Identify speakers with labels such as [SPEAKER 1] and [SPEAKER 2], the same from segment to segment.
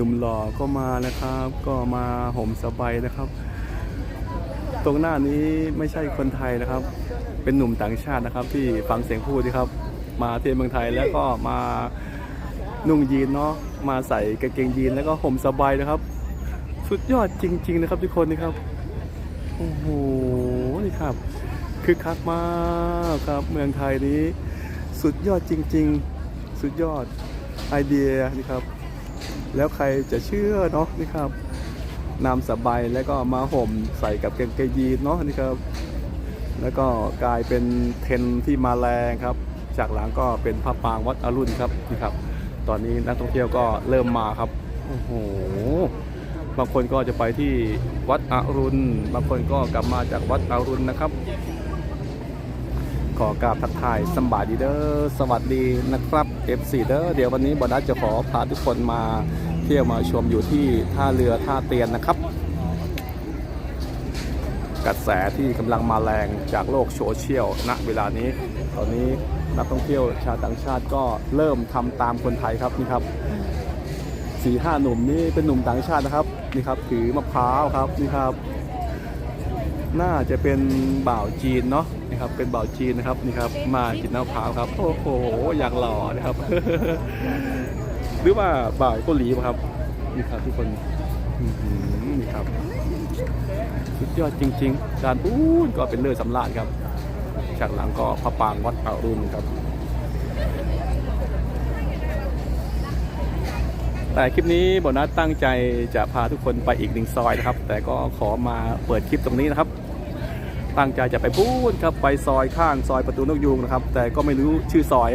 [SPEAKER 1] หนุ่มหล่อก็มานะครับ ก็มาห่มสบายนะครับ ตรงหน้านี้ไม่ใช่คนไทยนะครับ เป็นหนุ่มต่างชาตินะครับ ที่ฟังเสียงพูดนะครับ มาเที่ยวเมืองไทยแล้วก็มานุ่งยีนเนาะมาใส่กางเกงยีนแล้วก็ห่มสบายนะครับ สุดยอดจริง ๆ นะครับทุกคนนี่ครับโอ้โหนี่ครับคือคักมากครับเมืองไทยนี้ สุดยอดจริง ๆ สุดยอดไอเดียนี่ครับ แล้วใครจะเชื่อเนาะนี่ครับนำสบายแล้วก็มาห่มใส่กับเกงเกงยีนเนาะนี่ครับ แล้วก็กลายเป็นเทนที่มาแรงครับ จากหลังก็เป็นพระปรางวัดอรุณครับนี่ครับ ตอนนี้นักท่องเที่ยวก็เริ่มมาครับโอ้โหบางคนก็จะไปที่วัดอรุณ บางคนก็กลับมาจากวัดอรุณนะครับ ขอกราบทักทายสำบายดีเด้อสวัสดีนะครับ F4 เด้อเดี๋ยววันนี้บอดัสจะขอพาทุกคนมา เที่ยวมาชมอยู่ที่ท่าเรือท่าเตียนนะครับ กระแสที่กำลังมาแรงจากโลกโซเชียลณเวลานี้ ตอนนี้นักท่องเที่ยวชาวต่างชาติก็เริ่มทำตามคนไทยครับนี่ครับสี่ห้าหนุ่มนี่เป็นหนุ่มต่างชาตินะครับนี่ครับถือมะพร้าวครับนี่ครับ น่าจะเป็นบ่าวจีนเนาะนี่ครับเป็นบ่าวจีนนะครับนี่ครับมากินมะพร้าวครับ โอ้โหอย่างหล่อนะครับ หรือว่าบ่าวเกาหลีป่ะครับนี่ครับทุกคนนี่ครับสุดยอดจริงๆด้านปูนก็เป็นเลือดสำราญครับจากหลังก็พระปางวัดอรุณครับแต่คลิปนี้โบนัสตั้งใจจะพาทุกคนไปอีกหนึ่งซอยนะครับ แต่ก็ขอมาเปิดคลิปตรงนี้นะครับ ตั้งใจจะไปพูดครับไปซอยข้างซอยประตูนกยูงนะครับ แต่ก็ไม่รู้ชื่อซอย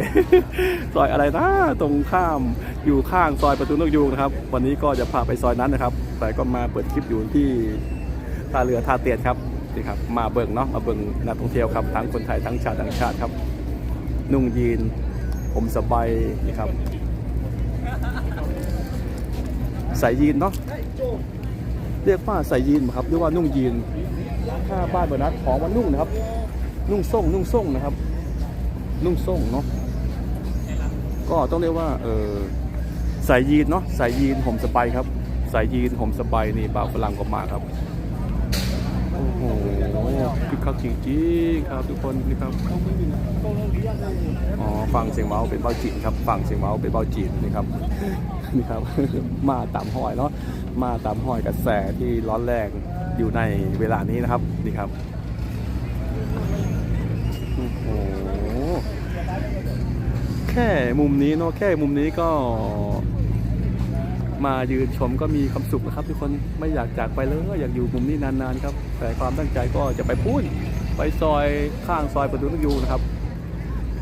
[SPEAKER 1] ซอยอะไรนะตรงข้ามอยู่ข้างซอยประตูนกยูงนะครับ วันนี้ก็จะพาไปซอยนั้นนะครับ แต่ก็มาเปิดคลิปอยู่ที่ท่าเรือท่าเตียนครับนี่ครับมาเบิ่งเนาะมาเบิ่งนักท่องเที่ยวครับทั้งคนไทยทั้งชาวต่างชาติครับ นุ่งยีนผมสบายนี่ครับใส่ยีนเนาะเรียกว่าใส่ยีนครับหรือว่านุ่งยีน ถ้าบ้านเบอร์นัดของมันนุ่งนะครับ นุ่งส่งนุ่งส่งนะครับ นุ่งส่งเนาะก็ต้องเรียกว่าเออใส่ยีนเนาะใส่ยีนผมสบายครับใส่ยีนผมสบายนี่บ่าวฝรั่งก็มาครับโอ้โหคึกคักจริงๆครับทุกคนนี่ครับอ๋อฟังเสียงเมาส์เป็นเบาจีนครับฟังเสียงเมาส์เป็นเบาจีนนี่ครับ นี่ครับ มาตามหอยเนาะมาตามหอยกระแสที่ร้อนแรงอยู่ในเวลานี้นะครับนี่ครับโอ้โหแค่มุมนี้เนาะแค่มุมนี้ก็ มายืนชมก็มีความสุขนะครับ ทุกคนไม่อยากจากไปเลยอยากอยู่มุมนี้นานๆครับแต่ความตั้งใจก็จะไปพูดไปซอยข้างซอยประตูนกยูนะครับ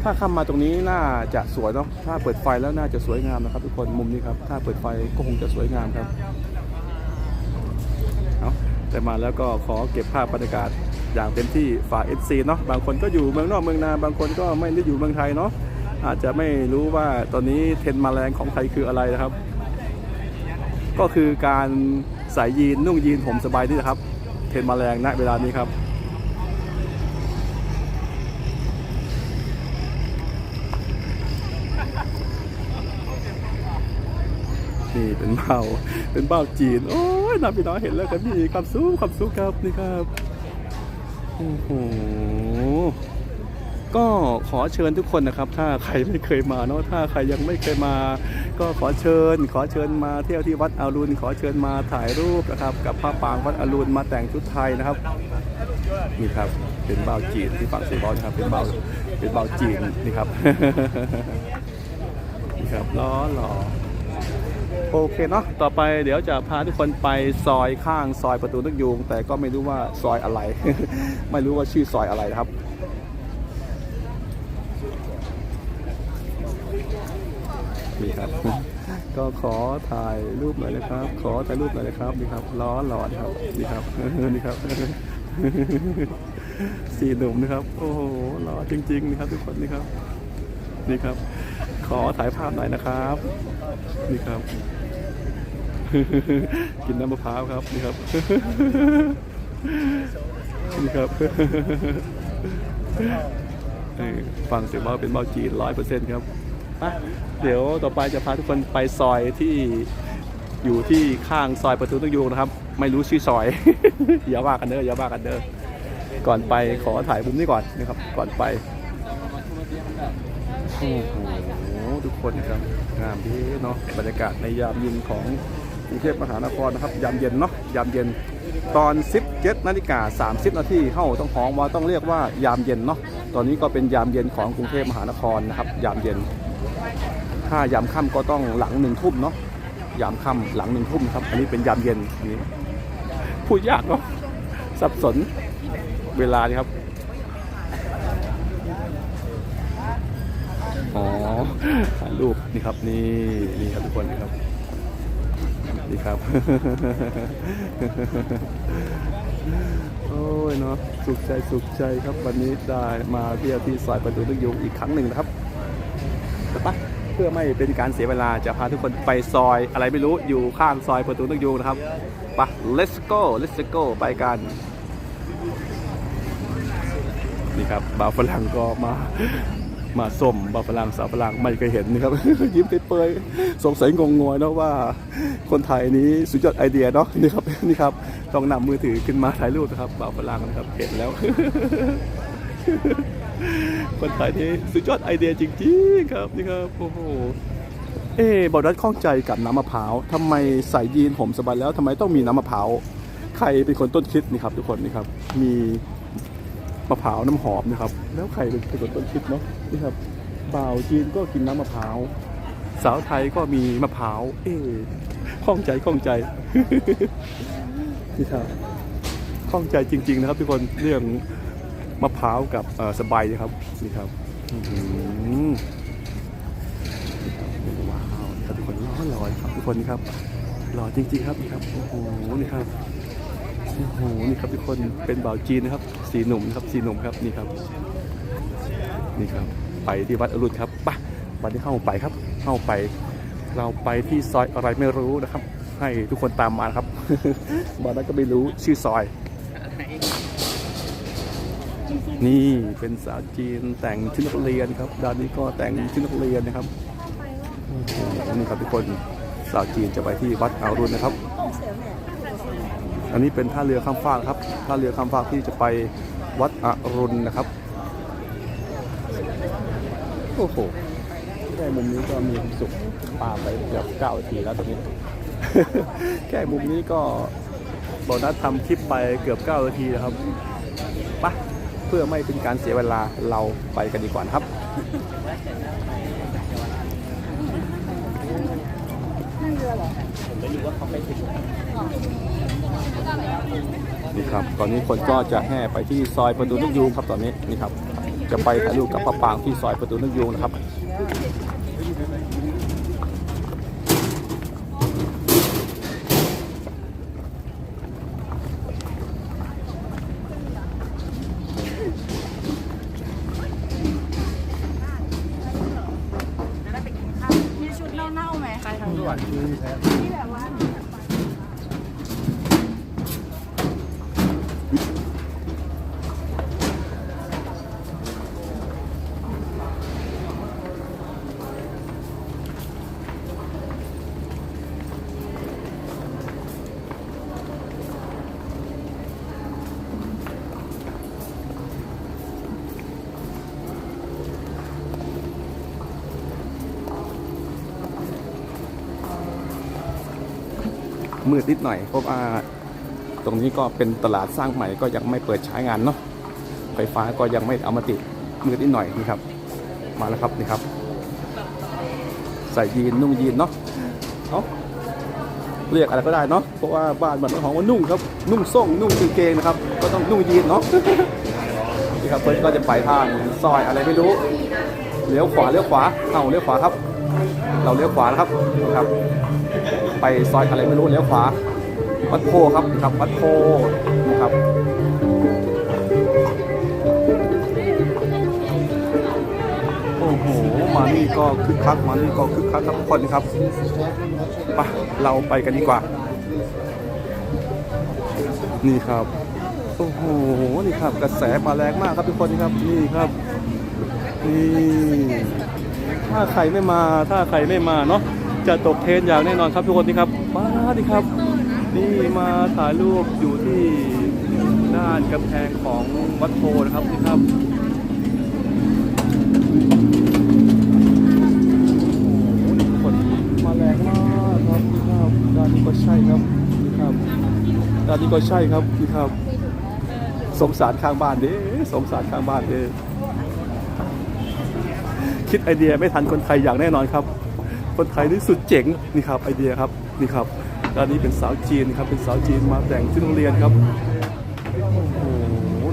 [SPEAKER 1] ถ้าข้ามมาตรงนี้น่าจะสวยเนาะถ้าเปิดไฟแล้วน่าจะสวยงามนะครับทุกคนมุมนี้ครับ ถ้าเปิดไฟก็คงจะสวยงามครับเอาแต่มาแล้วก็ขอเก็บภาพบรรยากาศอย่างเต็มที่ฝาก FC เนาะบางคนก็อยู่เมืองนอกเมืองนาบางคนก็ไม่ได้อยู่เมืองไทยเนาะอาจจะไม่รู้ว่าตอนนี้เทรนมาแรงของไทยคืออะไรนะครับ ก็คือการใส่ยีนนุ่งยีนผมสบายนี่นะครับ เทรนมาแรงณเวลานี้ครับ นี่เป็นเบาเป็นเบาจีน โอ้ยน้าพี่น้องเห็นแล้วก็มีความสุขความสุขครับนี่ครับโอ้โหก็ขอเชิญทุกคนนะครับ ถ้าใครไม่เคยมาเนาะถ้าใครยังไม่เคยมา ก็ขอเชิญ ขอเชิญมาเที่ยวที่วัดอรุณขอเชิญมาถ่ายรูปนะครับ กับพระปางวัดอรุณมาแต่งชุดไทยนะครับนี่ครับเป็นเบาจีนที่ฝั่งเซบอลนะครับเป็นเบาเป็นเบาจีนนี่ครับนี่ครับล้อหล่อ โอเคเนาะต่อไปเดี๋ยวจะพาทุกคนไปซอยข้างซอยประตูนกยูงแต่ก็ไม่รู้ว่าซอยอะไร ไม่รู้ว่าชื่อซอยอะไรนะครับนี่ครับ ก็ขอถ่ายรูปหน่อยนะครับ ขอถ่ายรูปหน่อยนะครับนี่ครับล้อหลอดครับนี่ครับนี่ครับสี่หนุ่มนะครับ โอ้โหหล่อจริง ๆ นะครับ ทุกคนนี่ครับ นี่ครับ ขอถ่ายภาพหน่อยนะครับ นี่ครับ กินน้ำมะพร้าวครับนี่ครับนี่ครับฟังเสียงเบาเป็นเบาจีนร้อยเปอร์เซ็นต์ครับเดี๋ยวต่อไปจะพาทุกคนไปซอยที่อยู่ที่ข้างซอยประตูนกยูงนะครับ ไม่รู้ชื่อซอยอย่าว่ากันเด้ออย่าว่ากันเด้อก่อนไปขอถ่ายมุมนี้ก่อนนะครับ ก่อนไปโอ้โหทุกคนครับงามดีเนาะบรรยากาศในยามเย็นของ รุงเทพมหานครนะครับยามเย็นเนาะยามเย็นตอน 17นาฬิกา30นาทีเข้าต้องห้องว่าต้องเรียกว่ายามเย็นเนาะตอนนี้ก็เป็นยามเย็นของกรุงเทพมหานครนะครับ ยามเย็น ถ้ายามค่ำก็ต้องหลังหนึ่งทุ่มเนาะยามค่ำหลังหนึ่งทุ่มครับ อันนี้เป็นยามเย็นอันนี้พูดยากเนาะสับสนเวลานี่ครับอ๋อถ่ายรูปนี่ครับนี่นี่ครับทุกคนนี่ครับ นี่ครับ โอ้ยเนาะสุขใจสุขใจครับวันนี้ได้มาเที่ยวที่ซอยประตูนึกยุงอีกครั้งหนึ่งนะครับไปเพื่อไม่เป็นการเสียเวลาจะพาทุกคนไปซอยอะไรไม่รู้อยู่ข้างซอยประตูนกยูงนะครับไป let's go let's go ไปกันนี่ครับบ่าวฝรั่งก็มา มาส้มบ่าวฝรั่งสาวฝรั่งไม่เคยเห็นนะครับ ยิ้มเปรยๆสงสัยงงงวยนะว่าคนไทยนี้สุดยอดไอเดียเนาะนี่ครับนี่ครับต้องนำมือถือขึ้นมาถ่ายรูปนะครับบ่าวฝรั่งนะครับเห็นแล้ว คนไทยนี่สุดยอดไอเดียจริงๆครับนี่ครับโอ้โหเอ๊บอดัดข้องใจกับน้ำมะพร้าวทำไมใส่ยีนผมสบายแล้วทำไมต้องมีน้ำมะพร้าวใครเป็นคนต้นคิดนี่ครับทุกคนนี่ครับมี มะพร้าวน้ำหอมนะครับ แล้วใครเป็นคนต้นคิดเนาะนี่ครับบ่าวจีนก็กินน้ำมะพร้าวสาวไทยก็มีมะพร้าวเอ๊ะข้องใจข้องใจนี่ครับข้องใจจริง ๆ นะครับ ทุกคนเรื่องมะพร้าวกับสบายนะครับนี่ครับว้าวนี่ครับทุกคนร้อนร้อนครับทุกคนนี่ครับหล่อจริง ๆ ครับนี่ครับโอ้โหนี่ครับ โอ้โหนี่ครับทุกคนเป็นบ่าวจีนนะครับสีหนุ่มนะครับสีหนุ่มครับนี่ครับ นี่ครับ ไปที่วัดอรุณครับไปะวันที่เข้าไปครับเข้าไป เราไปที่ซอยอะไรไม่รู้นะครับ ให้ทุกคนตามมาครับบางนั้นก็ไม่รู้ชื่อซอย นี่เป็นสาวจีนแต่งชุดนักเรียนครับด้านนี้ก็แต่งชุดนักเรียนนะครับนี่ครับทุกคนสาวจีนจะไปที่วัดอรุณนะครับ อันนี้เป็นท่าเรือข้ามฟากครับท่าเรือข้ามฟากที่จะไปวัดอรุณนะครับโอ้โหแค่มุมนี้ก็มีความสุขปาไปเกือบเก้านาทีแล้วตรงนี้ แค่มุมนี้ก็โบนัสทำคลิปไปเกือบเก้านาทีแล้วครับไปเพื่อไม่เป็นการเสียเวลาเราไปกันดีกว่านะครับ นี่ครับ ตอนนี้คนก็จะแห่ไปที่ซอยประตูนกยูงครับตอนนี้นี่ครับ จะไปถ่ายรูปกับพระปางที่ซอยประตูนกยูงนะครับ
[SPEAKER 2] มีชุดเน่าๆไหมไปทางด่วน
[SPEAKER 1] มืดนิดหน่อยเพราะว่าตรงนี้ก็เป็นตลาดสร้างใหม่ก็ยังไม่เปิดใช้งานเนาะไฟฟ้าก็ยังไม่เอามาติดมืดนิดหน่อยนี่ครับ มาแล้วครับนี่ครับ ใส่ยีนนุ่งยีนเนาะเอ้าเรียกอะไรก็ได้เนาะเพราะว่าบ้านมันของว่านุ่งครับนุ่งส่งนุ่งกางเกงนะครับ ก็ต้องนุ่งยีนเนาะนี่ครับเพิ่อนก็จะไปทางซอยอะไรไม่รู้เลี้ยวขวาเลี้ยวขวาเอาเลี้ยวขวาครับ เราเลี้ยวขวานะครับครับ ไปซอยอะไรไม่รู้เลี้ยวขวาวัดโพครับครับวัดโพนะครับโอ้โหมานี่ก็คึกคักมานี่ก็คึกคักครับทุกคนครับไปเราไปกันดีกว่า นี่ครับโอ้โหนี่ครับกระแสมาแรงมากครับทุกคนครับนี่ครับนี่ถ้าใครไม่มาถ้าใครไม่มาเนาะ จะตกเทรนอย่างแน่นอนครับทุกคนนี่ครับว้าดีครับ นี่มาถ่ายรูปอยู่ที่ด้านกำแพงของวัดโพนะครับนี่ครับโอ้โหนี่ทุกคนมาแรงมากครับนี่ครับด้านนี้ก็ใช่ครับนี่ครับด้านนี้ก็ใช่ครับนี่ครับสงสารข้างบ้านเด้สงสารข้างบ้านเด้คิดไอเดียไม่ทันคนไทยอย่างแน่นอนครับ คนไทยนี่สุดเจ๋งนี่ครับไอเดียครับนี่ครับด้านนี้เป็นสาวจีนครับเป็นสาวจีนมาแต่งที่โรงเรียนครับโอ้โห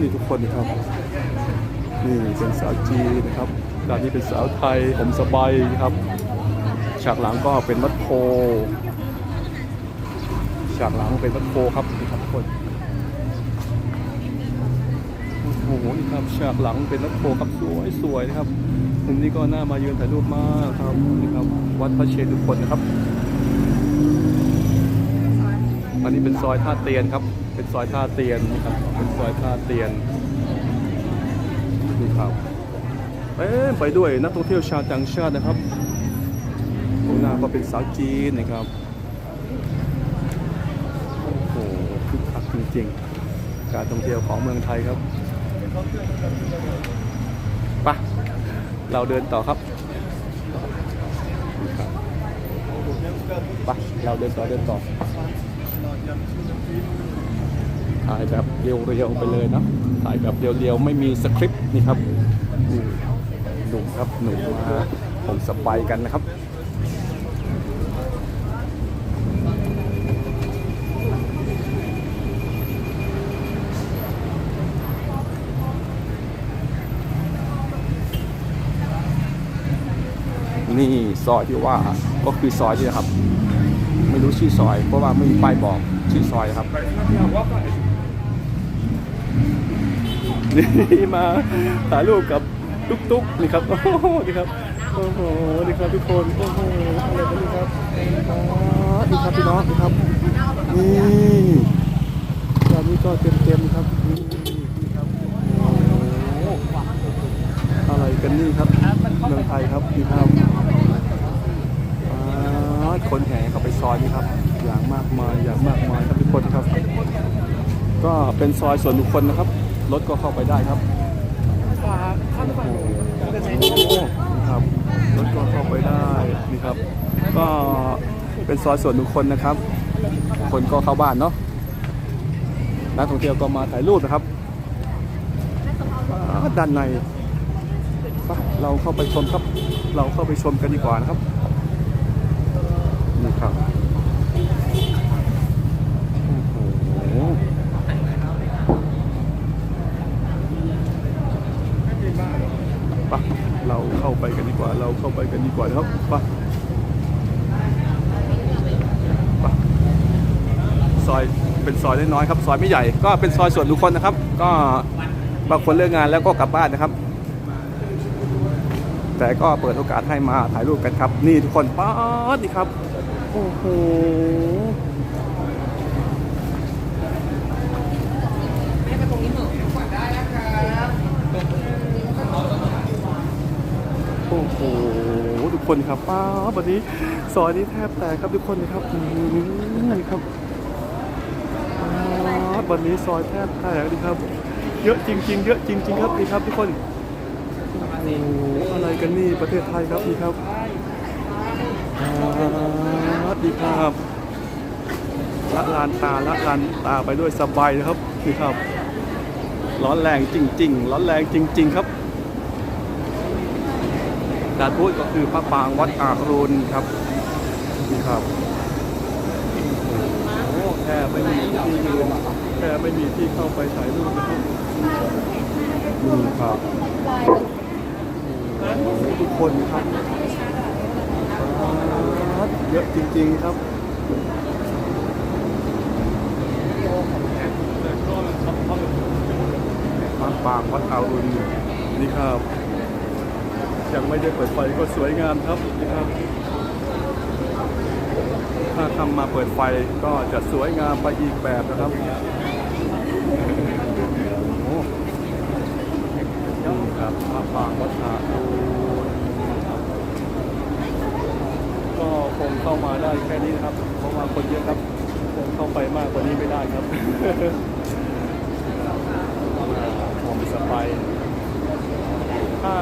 [SPEAKER 1] นี่ทุกคนครับนี่เป็นสาวจีนนะครับด้านนี้เป็นสาวไทยผมสบายครับ ฉากหลังก็เป็นวัดโพฉากหลังเป็นวัดโพครับนี่ครับทุกคนโอ้โหนี่ครับฉากหลังเป็นนักโพครับสวยสวยนะครับ มุมนี้ก็น่ามายืนถ่ายรูปมากครับนี่ครับ วัดพระเชตุพนนะครับ อันนี้เป็นซอยท่าเตียนครับ เป็นซอยท่าเตียนนะครับ เป็นซอยท่าเตียนนี่ครับเอ๊ไปด้วยนักท่องเที่ยวชาวต่างชาตินะครับตรงหน้าก็เป็นสาวจีนนะครับโอ้โหคึกคักจริงๆ การท่องเที่ยวของเมืองไทยครับไปะ เราเดินต่อครับไปเราเดินต่อเดินต่อถ่ายแบบเรียวๆไปเลยเนาะถ่ายแบบเรียวๆไม่มีสคริปต์นี่ครับหนุ่มครับหนุ่มมาผมสไปกันนะครับ นี่ซอยที่ว่าก็คือซอยนี่นะครับ ไม่รู้ชื่อซอย เพราะว่าไม่มีป้ายบอกชื่อซอยครับนี่มาถ่ายรูปกับตุ๊กตุ๊กนี่ครับโอ้โหนี่ครับโอ้โหนี่ครับทุกคนโอ้โหอะไรกันนี่ครับนี่ครับพี่น้องนี่ครับนี่ตอนนี้ก็เต็มเต็มครับนี่ครับอะไรกันนี่ครับเมืองไทยครับนี่ครับ อ่าคนแห่เข้าไปซอยนี้ครับ อย่างมากมายอย่างมากมายครับทุกคนครับ ก็ เป็นซอยส่วนบุคคลนะครับ รถก็เข้าไปได้ครับโอ้โหครับรถก็เข้าไปได้นี่ครับ ก็เป็นซอยส่วนบุคคลนะครับ คนก็เข้าบ้านเนาะนักท่องเที่ยวก็มาถ่ายรูปนะครับอ่าด้านในไปเราเข้าไปชมครับ เราเข้าไปชมกันดีกว่านะครับนี่ครับ โอ้โหไปะเราเข้าไปกันดีกว่า เข้าไปกันดีกว่านะครับไปะปซอยเป็นซอยน้อยๆครับซอยไม่ใหญ่ก็เป็นซอยส่วนบุคคลนะครับ ก็บางคนเลิกงานแล้วก็กลับบ้านนะครับ แต่ก็เปิดโอกาสให้มาถ่ายรูปกันครับ นี่ทุกคนป๊าดนี่ครับโอ้โห โอ้โหทุกคนครับป้าวันนี้ซอยนี้แทบแตกครับทุกคนนะครับนี่ครับวันนี้ซอยแทบแตกนี่ครับ เยอะจริง ๆ เยอะจริง ๆ ครับนี่ครับทุกคนโอ้โหอะไรกันนี่ประเทศไทยครับนี่ครับดีครับละลานตาละลานตาไปด้วยสบายนะครับนี่ครับ ร้อนแรงจริง ๆ ร้อนแรงจริง ๆ ครับ การพูดก็คือพระปางวัดอารุณครับนี่ครับโอ้แค่ไม่มีที่ยืนแค่ไม่มีที่เข้าไปถ่ายรูปนะครับนี่ครับทุกคนครับเยอะจริงๆครับพระปางวัดอารุณนี่ครับ ยังไม่ได้เปิดไฟก็สวยงามครับนะครับ ถ้าทำมาเปิดไฟก็จะสวยงามไปอีกแบบนะครับโอ้นี่ครับพระปางวัดอารุณก็คงเข้ามาได้แค่นี้นะครับ เพราะว่าคนเยอะครับคงเข้าไปมากกว่านี้ไม่ได้ครับผมสบาย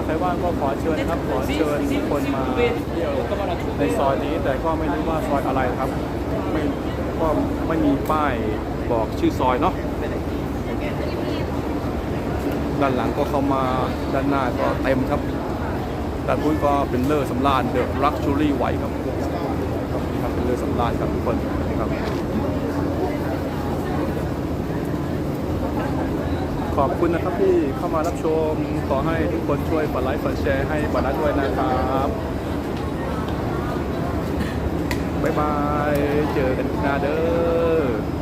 [SPEAKER 1] ใครว่างก็ขอเชิญนะครับขอเชิญทุกคนมาเที่ยวในซอยนี้ แต่ก็ไม่รู้ว่าซอยอะไรครับไม่ก็ไม่มีป้ายบอกชื่อซอยเนาะด้านหลังก็เข้ามาด้านหน้าก็เต็มครับด้านพุ้นก็เป็นเลอร์สำราญเดอะลักชูรี่ไวครับครับนี่ครับเป็นเลอร์สำราญครับทุกคนนี่ครับ ขอบคุณนะครับที่เข้ามารับชม ขอให้ทุกคนช่วยกดไลค์กดแชร์ให้บานัสด้วยนะครับ บ๊ายบาย เจอกันหน้าเด้อ